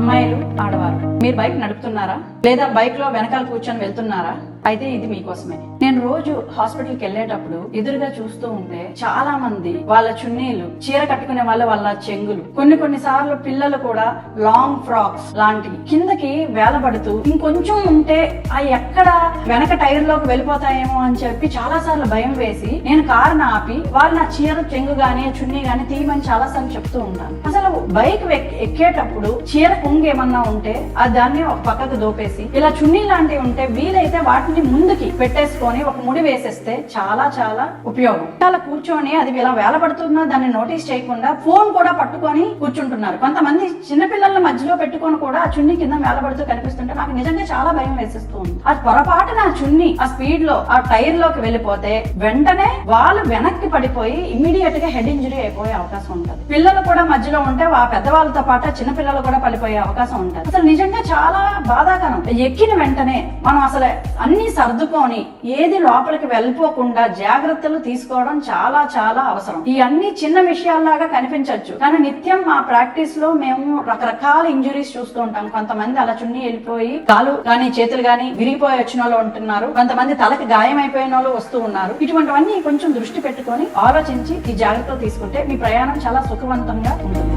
అమ్మాయిలు ఆడవారు. మీరు బైక్ నడుపుతున్నారా? లేదా బైక్లో వెనకాల కూర్చొని వెళ్తున్నారా? అయితే ఇది మీకోసమే. నేను రోజు హాస్పిటల్కి వెళ్ళేటప్పుడు ఎదురుగా చూస్తూ ఉంటే చాలా మంది వాళ్ళ చున్నీలు చీర కట్టుకునే వాళ్ళ వాళ్ళ చెంగులు. కొన్ని కొన్ని సార్లు పిల్లలు కూడా లాంగ్ ఫ్రాక్స్ లాంటివి కిందకి వేలబడుతూ ఇంకొంచెం ఉంటే అవి ఎక్కడ వెనక టైర్లోకి వెళ్ళిపోతాయేమో అని చెప్పి చాలా సార్లు భయం వేసి నేను కారుని ఆపి వాళ్ళు నా చీర చెంగు గానీ చున్నీ గానీ తీయమని చాలా సార్లు చెప్తూ ఉంటాను. అసలు బైక్ ఎక్కేటప్పుడు చీర కొంగు ఏమన్నా ఉంటే ఆ దాన్ని ఒక పక్కకు దోపేసి ఇలా చున్నీ లాంటివి ఉంటే వీలైతే వాటిని ముందుకి పెట్టేసుకొని ఒక ముడి వేసేస్తే చాలా చాలా ఉపయోగం. చాలా కూర్చొని అది ఇలా వేలబడుతున్నా దాన్ని నోటీస్ చేయకుండా ఫోన్ కూడా పట్టుకొని కూర్చుంటున్నారు. కొంతమంది చిన్నపిల్లల మధ్యలో పెట్టుకొని కూడా ఆ చున్నీ కింద వేలబడుతూ కనిపిస్తుంటే నాకు నిజంగా చాలా భయం వేసేస్తుంది ఆ పొరపాటు నా చున్నీ ఆ స్పీడ్లో ఆ టైర్లోకి వెళ్ళిపోతే వెంటనే వాళ్ళు వెనక్కి పడిపోయి ఇమీడియట్గా హెడ్ ఇంజరీ అయిపోయే అవకాశం ఉంటుంది. పిల్లలు కూడా మధ్యలో ఉంటే ఆ పెద్దవాళ్ళతో పాటు ఆ చిన్న పిల్లలు కూడా పడిపోయే అవకాశం ఉంటుంది. అసలు నిజంగా చాలా బాధాకరం. ఎక్కిన వెంటనే మనం అసలు అన్ని సర్దుకొని ఏది లోపలికి వెళ్ళిపోకుండా జాగ్రత్తలు తీసుకోవడం చాలా చాలా అవసరం. ఈ అన్ని చిన్న విషయాల్లాగా కనిపించవచ్చు కానీ నిత్యం మా ప్రాక్టీస్లో మేము రకరకాల ఇంజురీస్ చూస్తూ ఉంటాం. కొంతమంది అలా చున్నీ వెళ్ళిపోయి కాలు కానీ చేతులు కానీ విరిగిపోయి వచ్చిన వాళ్ళు ఉంటున్నారు. కొంతమంది తలకి గాయం అయిపోయిన వాళ్ళు వస్తూ ఉన్నారు. ఇటువంటివన్నీ కొంచెం దృష్టి పెట్టుకొని ఆలోచించి ఈ జాగ్రత్తలు తీసుకుంటే మీ ప్రయాణం చాలా సుఖవంతంగా ఉంటుంది.